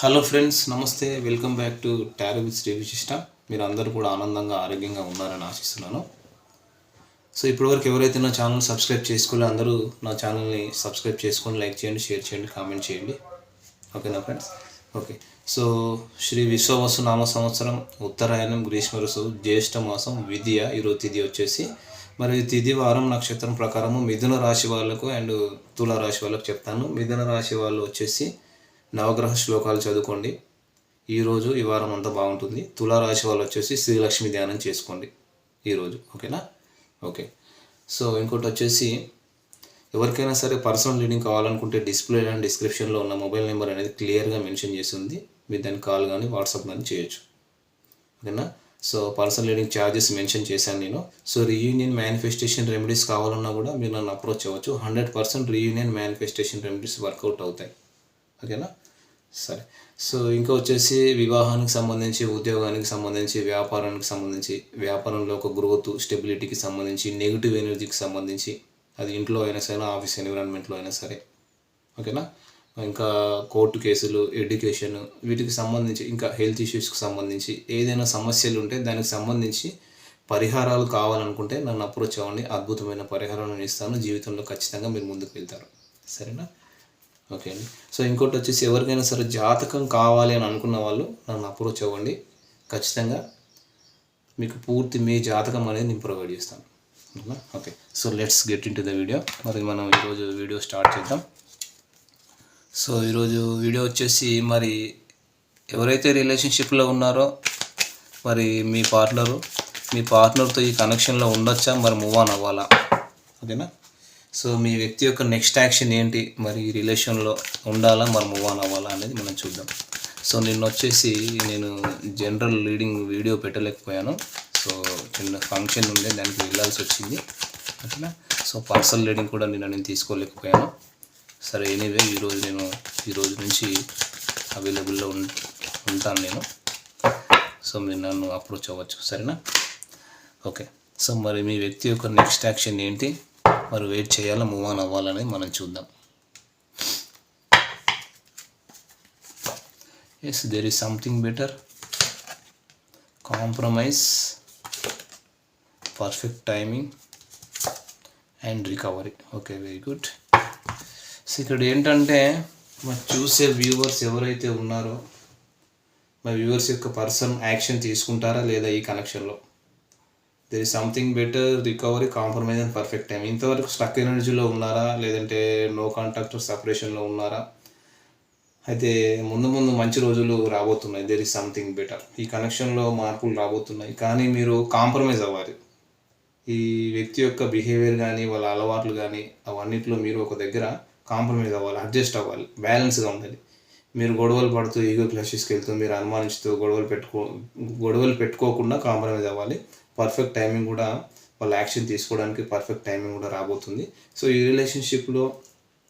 Hello friends నమస్తే. Welcome back to tarot with Shri Vishishta మీరు అందరూ కూడా ఆనందంగా ఆరోగ్యంగా ఉన్నారని ఆశిస్తున్నాను. సో ఇప్పటివరకు ఎవరైతే నా ఛానల్ సబ్స్క్రైబ్ చేసుకోలే అందరూ నా ఛానల్ని సబ్స్క్రైబ్ చేసుకొని లైక్ చేయండి షేర్ చేయండి కామెంట్ చేయండి. ఓకేనా friends okay so Shri Vishwavasu నామ సంవత్సరం ఉత్తరాయణం గ్రీష్మ ఋతువు జ్యేష్ఠ మాసం విద్య ఈరోజు తిథి వచ్చేసి మరి తిథి వారం నక్షత్రం ప్రకారము మిథున రాశి వాళ్ళకు అండ్ తుల రాశి వాళ్ళకు చెప్తాను. మిథున రాశి వాళ్ళు వచ్చేసి నవగ్రహ శ్లోకాలు చదువుకోండి. ఈరోజు ఈ వారం అంతా బాగుంటుంది. తుల రాశి వాళ్ళు వచ్చేసి శ్రీలక్ష్మి ధ్యానం చేసుకోండి. ఈరోజు ఓకేనా? ఓకే. సో ఇంకోటి వచ్చేసి ఎవరికైనా సరే పర్సనల్ రీడింగ్ కావాలనుకుంటే డిస్ప్లే అండ్ డిస్క్రిప్షన్లో ఉన్న మొబైల్ నెంబర్ అనేది క్లియర్గా మెన్షన్ చేసి ఉంది. మీరు దాన్ని కాల్ కానీ వాట్సాప్ కానీ చేయొచ్చు. ఓకేనా? So personal reading charges mention చేశాను నేను. సో రీయూనియన్ మేనిఫెస్టేషన్ రెమెడీస్ కావాలన్నా కూడా మీరు నన్ను అప్రోచ్ అవ్వచ్చు. Hundred percent reunion manifestation remedies work out అవుతాయి. ఓకేనా? సరే. సో ఇంకా వచ్చేసి వివాహానికి సంబంధించి ఉద్యోగానికి సంబంధించి వ్యాపారానికి సంబంధించి వ్యాపారంలో ఒక గ్రోత్ స్టెబిలిటీకి సంబంధించి నెగిటివ్ ఎనర్జీకి సంబంధించి అది ఇంట్లో అయినా సరే ఆఫీస్ ఎన్విరాన్మెంట్లో అయినా సరే. ఓకేనా? ఇంకా కోర్టు కేసులు ఎడ్యుకేషన్ వీటికి సంబంధించి ఇంకా హెల్త్ ఇష్యూస్కి సంబంధించి ఏదైనా సమస్యలు ఉంటే దానికి సంబంధించి పరిహారాలు కావాలనుకుంటే నన్ను అప్రోచ్ అవ్వండి. అద్భుతమైన పరిహారాలను నేను ఇస్తాను. జీవితంలో ఖచ్చితంగా మీరు ముందుకు వెళ్తారు. సరేనా? ఓకే అండి. సో ఇంకోటి వచ్చేసి ఎవరికైనా సరే జాతకం కావాలి అని అనుకున్న వాళ్ళు నన్ను అప్రోచ్ అవ్వండి. ఖచ్చితంగా మీకు పూర్తి మీ జాతకం అనేది నేను ప్రొవైడ్ చేస్తాను. ఓకేనా? Okay. So let's get into the video మరి మనం ఈరోజు వీడియో స్టార్ట్ చేద్దాం. సో ఈరోజు వీడియో వచ్చేసి మరి ఎవరైతే రిలేషన్షిప్లో ఉన్నారో మరి మీ పార్ట్నరు మీ పార్ట్నర్తో ఈ కనెక్షన్లో ఉండొచ్చా? మరి మూవ్ ఆన్ అవ్వాలా? ఓకేనా? సో మీ వ్యక్తి యొక్క నెక్స్ట్ యాక్షన్ ఏంటి? మరి ఈ రిలేషన్లో ఉండాలా? మరి మూవ్ ఆన్ అవ్వాలా అనేది మనం చూద్దాం. సో నిన్న వచ్చేసి నేను జనరల్ రీడింగ్ వీడియో పెట్టలేకపోయాను. సో చిన్న ఫంక్షన్ ఉండే దానికి వెళ్ళాల్సి వచ్చింది. ఓకేనా? సో పార్సల్ రీడింగ్ కూడా నిన్న నేను తీసుకోలేకపోయాను. సరే ఎనీవే ఈరోజు నేను ఈరోజు నుంచి అవైలబుల్లో ఉంటాను నేను. సో మీరు నన్ను అప్రోచ్ అవ్వచ్చు. సరేనా? ఓకే. సో మరి మీ వ్యక్తి యొక్క నెక్స్ట్ యాక్షన్ ఏంటి? మరి వెయిట్ చేయాలా మూవ్ ఆన్ అవ్వాలనేది మనం చూద్దాం. Yes there is something better compromise perfect timing and recovery okay very good so ఇక్కడ ఏంటంటే మరి చూసే వ్యూవర్స్ ఎవరైతే ఉన్నారో మా వ్యూవర్స్ యొక్క పర్సన్ యాక్షన్ తీసుకుంటారా లేదా ఈ కనెక్షన్లో there is something better recovery compromise and perfect time ఇంతవరకు స్టక్ ఎనర్జీలో ఉన్నారా? లేదంటే నో కాంటాక్ట్ సపరేషన్లో ఉన్నారా? అయితే ముందు ముందు మంచి రోజులు రాబోతున్నాయి. దెర్ ఇస్ సంథింగ్ బెటర్ ఈ కనెక్షన్లో మార్పులు రాబోతున్నాయి. కానీ మీరు కాంప్రమైజ్ అవ్వాలి. ఈ వ్యక్తి యొక్క బిహేవియర్ కానీ వాళ్ళ అలవాట్లు కానీ అవన్నిట్లో మీరు ఒక దగ్గర కాంప్రమైజ్ అవ్వాలి అడ్జస్ట్ అవ్వాలి. బ్యాలెన్స్గా ఉండాలి. మీరు గొడవలు పడుతూ ఈగో క్లాషెస్కి వెళ్తూ మీరు అనుమానిస్తూ గొడవలు పెట్టుకో గొడవలు పెట్టుకోకుండా కాంప్రమైజ్ అవ్వాలి. పర్ఫెక్ట్ టైమింగ్ కూడా వాళ్ళ యాక్షన్ తీసుకోవడానికి పర్ఫెక్ట్ టైమింగ్ కూడా రాబోతుంది. సో ఈ రిలేషన్షిప్లో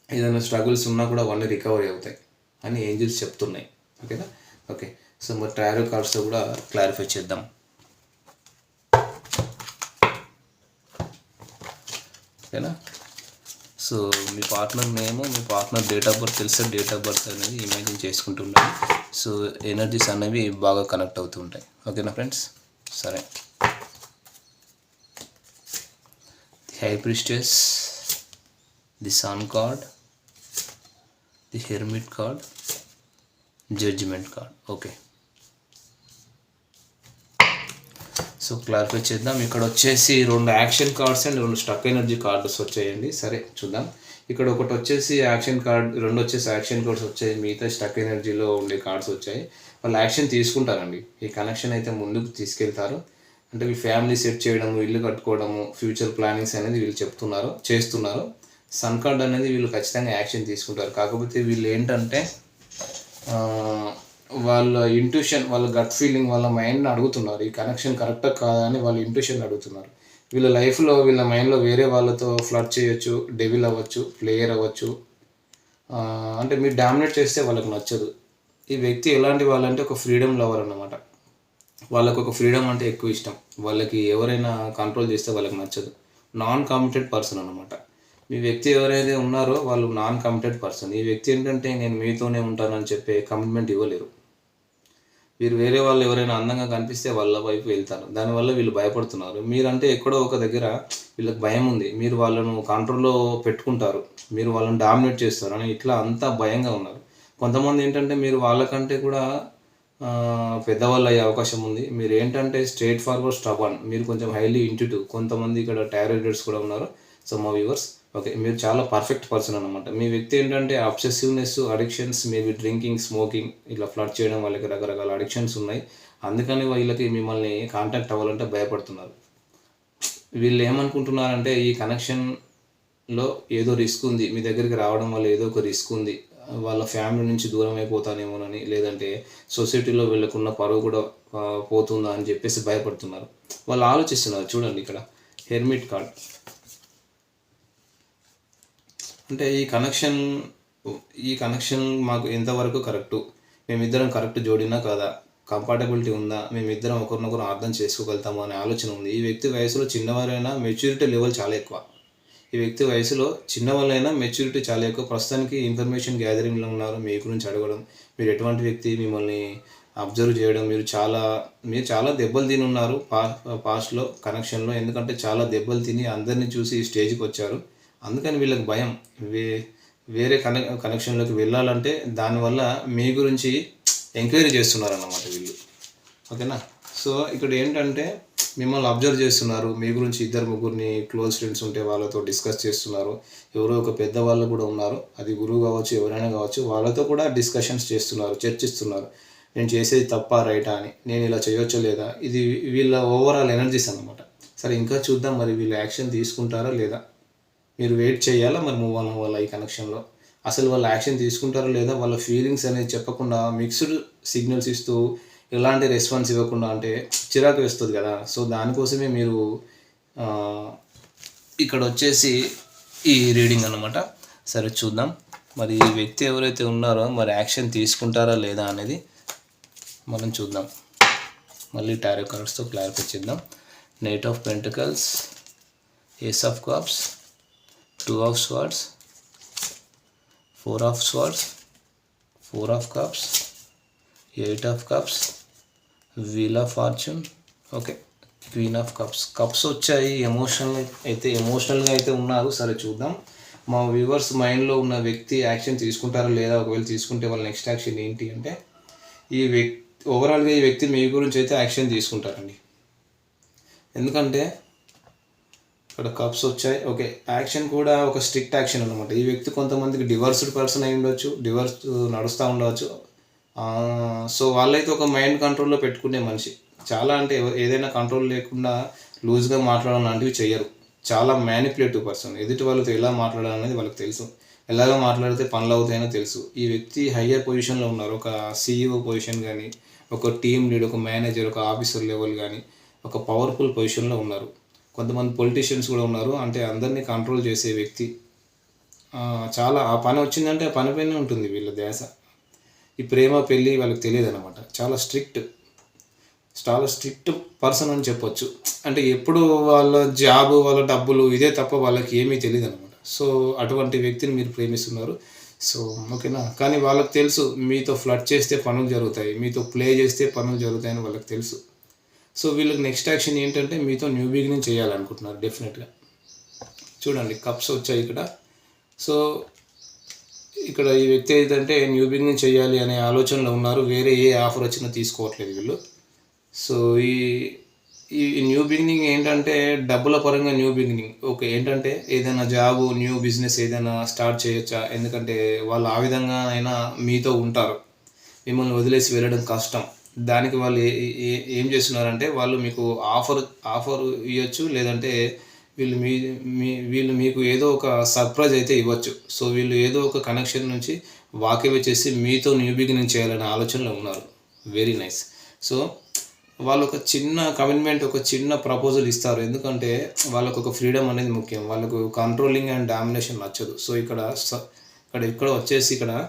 ఏదైనా స్ట్రగుల్స్ ఉన్నా కూడా అవన్నీ రికవరీ అవుతాయి అని ఏంజిల్స్ చెప్తున్నాయి. ఓకేనా ఓకే సో మరి ట్రారో కార్డ్స్తో కూడా క్లారిఫై చేద్దాం. ఓకేనా సో మీ పార్ట్నర్ నేమ్ మీ పార్ట్నర్ డేట్ ఆఫ్ బర్త్ తెలిస్తే డేట్ ఆఫ్ బర్త్ అనేది ఇమాజిన్ చేసుకుంటుండాలి సో ఎనర్జీస్ అనేవి బాగా కనెక్ట్ అవుతూ ఉంటాయి ఓకేనా ఫ్రెండ్స్ సరే. High high the the sun card the hermit card judgement card okay so clarify చేద్దాం. ఇక్కడ వచ్చేసి రెండు యాక్షన్ కార్డ్స్ అండ్ రెండు స్టక్ ఎనర్జీ కార్డ్స్ వచ్చాయండి. సరే చూద్దాం. ఇక్కడ ఒకటి వచ్చేసి యాక్షన్ కార్డ్ రెండు వచ్చేసి యాక్షన్ కార్డ్స్ వచ్చాయి. మిగతా స్టక్ ఎనర్జీలో ఉండే కార్డ్స్ వచ్చాయి. వాళ్ళు యాక్షన్ తీసుకుంటారండి. ఈ కనెక్షన్ అయితే ముందుకు తీసుకెళ్తారు. అంటే వీళ్ళు ఫ్యామిలీ సెట్ చేయడము ఇల్లు కట్టుకోవడము ఫ్యూచర్ ప్లానింగ్స్ అనేది వీళ్ళు చెప్తున్నారు చేస్తున్నారు. సన్ కార్డ్ అనేది వీళ్ళు ఖచ్చితంగా యాక్షన్ తీసుకుంటారు. కాకపోతే వీళ్ళు ఏంటంటే వాళ్ళ ఇంట్యూషన్ వాళ్ళ గట్ ఫీలింగ్ వాళ్ళ మైండ్ని అడుగుతున్నారు. ఈ కనెక్షన్ కరెక్టా కాదా అని వాళ్ళ ఇంట్యూషన్ అడుగుతున్నారు. వీళ్ళ లైఫ్లో వీళ్ళ మైండ్లో వేరే వాళ్ళతో ఫ్లడ్ చేయొచ్చు డెవిల్ అవ్వచ్చు ప్లేయర్ అవ్వచ్చు. అంటే మీరు డామినేట్ చేస్తే వాళ్ళకి నచ్చదు. ఈ వ్యక్తి ఎలాంటి వాళ్ళంటే ఒక ఫ్రీడమ్ లవర్ అన్నమాట. వాళ్ళకు ఒక ఫ్రీడమ్ అంటే ఎక్కువ ఇష్టం. వాళ్ళకి ఎవరైనా కంట్రోల్ చేస్తే వాళ్ళకి నచ్చదు. నాన్ కామిటెడ్ పర్సన్ అనమాట మీ వ్యక్తి ఎవరైతే ఉన్నారో వాళ్ళు నాన్ కమిటెడ్ పర్సన్ ఈ వ్యక్తి ఏంటంటే నేను మీతోనే ఉంటానని చెప్పే కమిట్మెంట్ ఇవ్వలేరు. వీరు వేరే వాళ్ళు ఎవరైనా అందంగా కనిపిస్తే వాళ్ళ వైపు వెళ్తారు. దానివల్ల వీళ్ళు భయపడుతున్నారు. మీరంటే ఎక్కడో ఒక దగ్గర వీళ్ళకి భయం ఉంది. మీరు వాళ్ళను కంట్రోల్లో పెట్టుకుంటారు. మీరు వాళ్ళని డామినేట్ చేస్తారు అని ఇట్లా అంతా భయంగా ఉన్నారు. కొంతమంది ఏంటంటే మీరు వాళ్ళకంటే కూడా పెద్దవాళ్ళు అయ్యే అవకాశం ఉంది. మీరు ఏంటంటే స్ట్రేట్ ఫార్వర్డ్ స్టబన్ మీరు కొంచెం హైలీ ఇంటిటివ్ కొంతమంది ఇక్కడ టారెడర్స్ కూడా ఉన్నారు. సో మా వ్యూవర్స్ ఓకే మీరు చాలా పర్ఫెక్ట్ పర్సన్ అనమాట మీ వ్యక్తి ఏంటంటే obsessiveness addictions maybe drinking smoking ఇట్లా ఫ్లడ్ చేయడం వాళ్ళకి రకరకాల అడిక్షన్స్ ఉన్నాయి. అందుకని వీళ్ళకి మిమ్మల్ని కాంటాక్ట్ అవ్వాలంటే భయపడుతున్నారు. వీళ్ళు ఏమనుకుంటున్నారంటే ఈ కనెక్షన్లో ఏదో రిస్క్ ఉంది. మీ దగ్గరికి రావడం వల్ల ఏదో ఒక రిస్క్ ఉంది. వాళ్ళ ఫ్యామిలీ నుంచి దూరం అయిపోతానేమోనని లేదంటే సొసైటీలో వీళ్ళకున్న పరువు కూడా పోతుందా అని చెప్పేసి భయపడుతున్నారు. వాళ్ళు ఆలోచిస్తున్నారు చూడండి ఇక్కడ హెర్మిట్ కార్డ్. అంటే ఈ కనెక్షన్ ఈ కనెక్షన్ మాకు ఎంతవరకు కరెక్టు? మేమిద్దరం కరెక్ట్ జోడినా కదా? కంఫర్టబిలిటీ ఉందా? మేమిద్దరం ఒకరినొకరు అర్థం చేసుకోగలుగుతాము అనే ఆలోచన ఉంది. ఈ వ్యక్తి వయసులో చిన్నవారైనా మెచ్యూరిటీ లెవెల్ చాలా ఎక్కువ. ఈ వ్యక్తి వయసులో చిన్నవాళ్ళైనా మెచ్యూరిటీ చాలా ఎక్కువ. ప్రస్తుతానికి ఇన్ఫర్మేషన్ గ్యాదరింగ్లో ఉన్నారు. మీ గురించి అడగడం మీరు ఎటువంటి వ్యక్తి మిమ్మల్ని అబ్జర్వ్ చేయడం మీరు చాలా మీరు చాలా దెబ్బలు తిని ఉన్నారు పా పాస్ట్లో కనెక్షన్లో ఎందుకంటే చాలా దెబ్బలు తిని అందరినీ చూసి ఈ స్టేజ్కి వచ్చారు. అందుకని వీళ్ళకి భయం. వే వేరే కనె కనెక్షన్లోకి వెళ్ళాలంటే దానివల్ల మీ గురించి ఎంక్వైరీ చేస్తున్నారు అన్నమాట వీళ్ళు. ఓకేనా? సో ఇక్కడ ఏంటంటే మిమ్మల్ని అబ్జర్వ్ చేస్తున్నారు. మీ గురించి ఇద్దరు ముగ్గురిని క్లోజ్ ఫ్రెండ్స్ ఉంటే వాళ్ళతో డిస్కస్ చేస్తున్నారు. ఎవరో ఒక పెద్ద వాళ్ళు కూడా ఉన్నారు. అది గురువు కావచ్చు ఎవరైనా కావచ్చు వాళ్ళతో కూడా డిస్కషన్స్ చేస్తున్నారు చర్చిస్తున్నారు. నేను చేసేది తప్ప రైటా అని. నేను ఇలా చేయొచ్చా లేదా? ఇది వీళ్ళ ఓవరాల్ ఎనర్జీస్ అన్నమాట. సరే ఇంకా చూద్దాం మరి వీళ్ళు యాక్షన్ తీసుకుంటారా లేదా? మీరు వెయిట్ చేయాలా మరి మూవ్ ఆన్ అవ్వాలా ఈ కనెక్షన్లో అసలు వాళ్ళు యాక్షన్ తీసుకుంటారా లేదా? వాళ్ళ ఫీలింగ్స్ అనేది చెప్పకుండా మిక్స్డ్ సిగ్నల్స్ ఇస్తూ ఎలాంటి రెస్పాన్స్ ఇవ్వకుండా అంటే చిరాకు వేస్తుంది కదా. సో దానికోసమే మీరు ఇక్కడ వచ్చేసి ఈ రీడింగ్ అనమాట సరే చూద్దాం. మరి ఈ వ్యక్తి ఎవరైతే ఉన్నారో మరి యాక్షన్ తీసుకుంటారా లేదా అనేది మనం చూద్దాం. మళ్ళీ టారో కార్డ్స్తో క్లారిఫై చేద్దాం. Knight of pentacles ace of cups two of swords four of swords four of cups eight of cups wheel of fortune okay queen of cups cups వచ్చాయి. ఎమోషనల్ అయితే ఎమోషనల్గా అయితే ఉన్నారు. సరే చూద్దాం. మా వ్యూవర్స్ మైండ్లో ఉన్న వ్యక్తి యాక్షన్ తీసుకుంటారా లేదా? ఒకవేళ తీసుకుంటే వాళ్ళ నెక్స్ట్ యాక్షన్ ఏంటి అంటే ఈ వ్యక్తి ఓవరాల్గా ఈ వ్యక్తి మీ గురించి అయితే యాక్షన్ తీసుకుంటారండి. ఎందుకంటే ఇక్కడ కప్స్ వచ్చాయి. ఓకే యాక్షన్ కూడా ఒక స్ట్రిక్ట్ యాక్షన్ అనమాట ఈ వ్యక్తి కొంతమందికి డివర్స్డ్ పర్సన్ అయి ఉండొచ్చు డివర్స్ నడుస్తూ ఉండవచ్చు సో వాళ్ళైతే ఒక మైండ్ కంట్రోల్లో పెట్టుకునే మనిషి. చాలా అంటే ఏదైనా కంట్రోల్ లేకుండా లూజ్గా మాట్లాడడం లాంటివి చేయరు చాలా మ్యానిపులేటివ్ పర్సన్ ఎదుటి వాళ్ళతో ఎలా మాట్లాడాలనేది వాళ్ళకి తెలుసు. ఎలాగ మాట్లాడితే పనులు అవుతాయనో తెలుసు. ఈ వ్యక్తి హయ్యర్ పొజిషన్లో ఉన్నారు. ఒక సీఈఓ పొజిషన్ కానీ ఒక టీమ్ లీడ్ ఒక మేనేజర్ ఒక ఆఫీసర్ లెవెల్ కానీ ఒక పవర్ఫుల్ పొజిషన్లో ఉన్నారు. కొంతమంది పొలిటీషియన్స్ కూడా ఉన్నారు. అంటే అందరినీ కంట్రోల్ చేసే వ్యక్తి. చాలా ఆ పని వచ్చిందంటే ఆ పనిపైనే ఉంటుంది వీళ్ళ ధ్యాస. ఈ ప్రేమ పెళ్ళి వాళ్ళకి తెలియదు అనమాట చాలా స్ట్రిక్ట్ చాలా స్ట్రిక్ట్ పర్సన్ అని చెప్పొచ్చు. అంటే ఎప్పుడు వాళ్ళ జాబ్ వాళ్ళ డబ్బులు ఇదే తప్ప వాళ్ళకి ఏమీ తెలియదు అనమాట సో అటువంటి వ్యక్తిని మీరు ప్రేమిస్తున్నారు. సో ఓకేనా? కానీ వాళ్ళకి తెలుసు మీతో ఫ్లడ్ చేస్తే పనులు జరుగుతాయి మీతో ప్లే చేస్తే పనులు జరుగుతాయని వాళ్ళకి తెలుసు. సో వీళ్ళకి నెక్స్ట్ యాక్షన్ ఏంటంటే మీతో న్యూ బిగినింగ్ చేయాలనుకుంటున్నారు డెఫినెట్గా చూడండి కప్స్ వచ్చాయి ఇక్కడ. సో ఇక్కడ ఈ వ్యక్తి ఏంటంటే న్యూ బిగినింగ్ చేయాలి అనే ఆలోచనలో ఉన్నారు. వేరే ఏ ఆఫర్ వచ్చినా తీసుకోవట్లేదు వీళ్ళు. సో ఈ ఈ న్యూ బిగినింగ్ ఏంటంటే డబ్బుల పరంగా న్యూ బిగినింగ్. ఓకే ఏంటంటే ఏదైనా జాబ్ న్యూ బిజినెస్ ఏదైనా స్టార్ట్ చేయొచ్చా? ఎందుకంటే వాళ్ళు ఆ విధంగా అయినా మీతో ఉంటారు. మిమ్మల్ని వదిలేసి వెళ్ళడం కష్టం. దానికి వాళ్ళు ఏ- ఏ- ఏం చేస్తున్నారంటే వాళ్ళు మీకు ఆఫర్ ఆఫర్ ఇవ్వచ్చు లేదంటే వీళ్ళు మీ మీ వీళ్ళు మీకు ఏదో ఒక సర్ప్రైజ్ అయితే ఇవ్వచ్చు. సో వీళ్ళు ఏదో ఒక కనెక్షన్ నుంచి వాకవే చేసి మీతో న్యూ బిగినింగ్ చేయాలనే ఆలోచనలో ఉన్నారు. వెరీ నైస్ సో వాళ్ళు ఒక చిన్న కమిట్మెంట్ ఒక చిన్న ప్రపోజల్ ఇస్తారు. ఎందుకంటే వాళ్ళకు ఒక ఫ్రీడమ్ అనేది ముఖ్యం. వాళ్ళకు కంట్రోలింగ్ అండ్ డామినేషన్ నచ్చదు. సో ఇక్కడ స- ఇక్కడ ఇక్కడ వచ్చేసి ఇక్కడ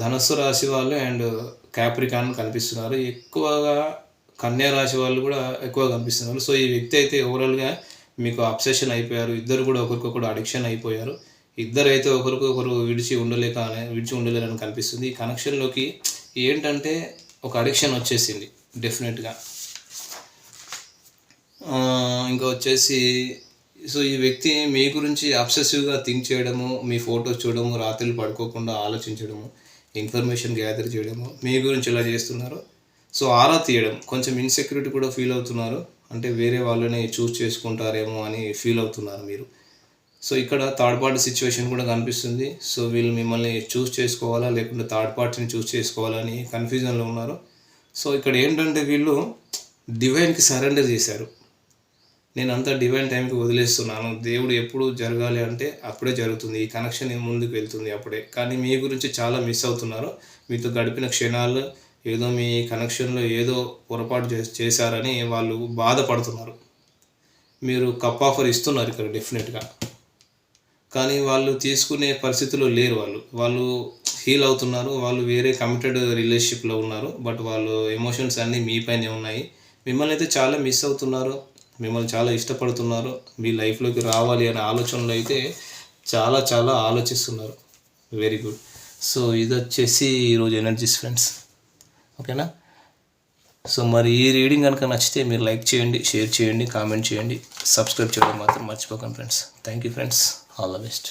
ధనస్సు రాశి వాళ్ళు అండ్ క్యాప్రికాన్ కనిపిస్తున్నారు. ఎక్కువగా కన్యా రాశి వాళ్ళు కూడా ఎక్కువ కనిపిస్తున్నారు. సో ఈ వ్యక్తి అయితే ఓవరాల్గా మీకు అబ్సెషన్ అయిపోయారు ఇద్దరు కూడా ఒకరికొకరు అడిక్షన్ అయిపోయారు. ఇద్దరు అయితే ఒకరికొకరు విడిచి ఉండలేక విడిచి ఉండలేరని కనిపిస్తుంది. ఈ కనెక్షన్లోకి ఏంటంటే ఒక అడిక్షన్ వచ్చేసింది డెఫినెట్గా ఇంకా వచ్చేసి సో ఈ వ్యక్తి మీ గురించి అబ్సెసివ్గా థింక్ చేయడము మీ ఫోటోస్ చూడడము రాత్రులు పడుకోకుండా ఆలోచించడము ఇన్ఫర్మేషన్ గ్యాదర్ చేయడము మీ గురించి ఇలా చేస్తున్నారు. సో ఆరా తీయడం కొంచెం ఇన్సెక్యూరిటీ కూడా ఫీల్ అవుతున్నారు. అంటే వేరే వాళ్ళని చూస్ చేసుకుంటారేమో అని ఫీల్ అవుతున్నారు మీరు. సో ఇక్కడ థర్డ్ పార్టీ సిచ్యువేషన్ కూడా కనిపిస్తుంది. సో వీళ్ళు మిమ్మల్ని చూస్ చేసుకోవాలా? లేకుంటే థర్డ్ పార్టీని చూస్ చేసుకోవాలని కన్ఫ్యూజన్లో ఉన్నారు. సో ఇక్కడ ఏంటంటే వీళ్ళు డివైన్కి సరెండర్ చేశారు. నేను అంతా డివైన్ టైంకి వదిలేస్తున్నాను. దేవుడు ఎప్పుడు జరగాలి అంటే అప్పుడే జరుగుతుంది. ఈ కనెక్షన్ ముందుకు వెళ్తుంది అప్పుడే. కానీ మీ గురించి చాలా మిస్ అవుతున్నారు. మీతో గడిపిన క్షణాలు ఏదో మీ కనెక్షన్లో ఏదో పొరపాటు చే- చేశారని వాళ్ళు బాధపడుతున్నారు. మీరు కప్ ఆఫర్ ఇస్తున్నారు ఇక్కడ డెఫినెట్గా. కానీ వాళ్ళు తీసుకునే పరిస్థితిలో లేరు వాళ్ళు. వాళ్ళు హీల్ అవుతున్నారు వాళ్ళు వేరే కమిటెడ్ రిలేషన్షిప్లో ఉన్నారు బట్ వాళ్ళు ఎమోషన్స్ అన్నీ మీ పైనే ఉన్నాయి. మిమ్మల్ని అయితే చాలా మిస్ అవుతున్నారు మిమ్మల్ని చాలా ఇష్టపడుతున్నారు మీ లైఫ్లోకి రావాలి అనే ఆలోచనలు అయితే చాలా చాలా ఆలోచిస్తున్నారు. Very good. సో ఇది వచ్చేసి ఈరోజు ఎనర్జీస్ ఫ్రెండ్స్. ఓకేనా? సో మరి ఈ రీడింగ్ కనుక నచ్చితే మీరు లైక్ చేయండి షేర్ చేయండి కామెంట్ చేయండి సబ్స్క్రైబ్ చేయడం మాత్రం మర్చిపోకండి friends. Thank you friends. All the best.